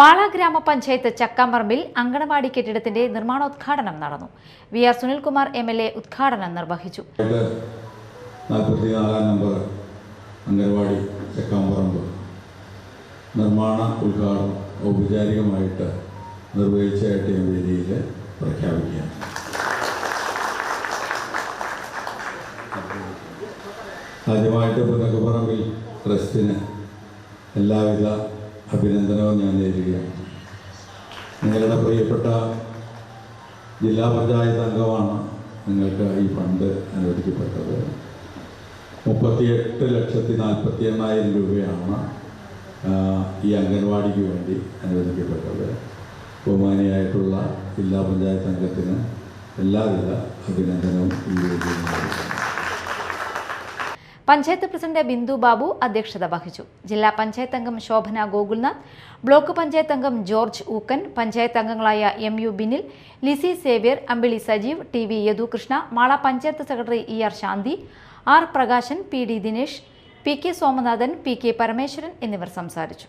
മാള ഗ്രാമപഞ്ചായത്ത് ചക്കാമ്പറമ്പിൽ അങ്കണവാടി കെട്ടിടത്തിന്റെ നിർമ്മാണോദ്ഘാടനം നടന്നു. V R Sunilkumar M L A ഉദ്ഘാടനം നിർവഹിച്ചു. നമ്പർ അംഗൻവാടി ചക്കാമ്പറമ്പ് നിർമ്മാണ ഉദ്ഘാടനം ഔപചാരികമായിട്ട് നിർവഹിച്ചായിട്ട് ഈ വേദിയിൽ പ്രഖ്യാപിക്കുകയാണ്. ആദ്യമായിട്ട് പുന്നക്കപ്പറമ്പിൽ ട്രസ്റ്റിന് എല്ലാവിധ അഭിനന്ദനവും ഞാൻ നേരുകയാണ്. നിങ്ങളുടെ പ്രിയപ്പെട്ട ജില്ലാ പഞ്ചായത്ത് അംഗമാണ് നിങ്ങൾക്ക് ഈ ഫണ്ട് അനുവദിക്കപ്പെട്ടത്. മുപ്പത്തിയെട്ട് ലക്ഷത്തി നാൽപ്പത്തി എണ്ണായിരം രൂപയാണ് ഈ അംഗൻവാടിക്ക് വേണ്ടി അനുവദിക്കപ്പെട്ടത്. ബഹുമാനിയായിട്ടുള്ള ജില്ലാ പഞ്ചായത്ത് അംഗത്തിന് എല്ലാവിധ അഭിനന്ദനവും ഈ പഞ്ചായത്ത് പ്രസിഡന്റ് ബിന്ദു ബാബു അധ്യക്ഷത വഹിച്ചു. ജില്ലാ പഞ്ചായത്ത് അംഗം ശോഭന ഗോകുൽനാഥ് ബ്ലോക്ക് പഞ്ചായത്ത് അംഗം ജോർജ് ഊക്കൻ പഞ്ചായത്ത് അംഗങ്ങളായ M U Binil Lissy Xavier Ambili Sajeev T V Yadukrishna Mala panchayat secretary E R Shanthi R Prakashan P D Dinesh P K Somanathan P K Parameswaran എന്നിവർ സംസാരിച്ചു.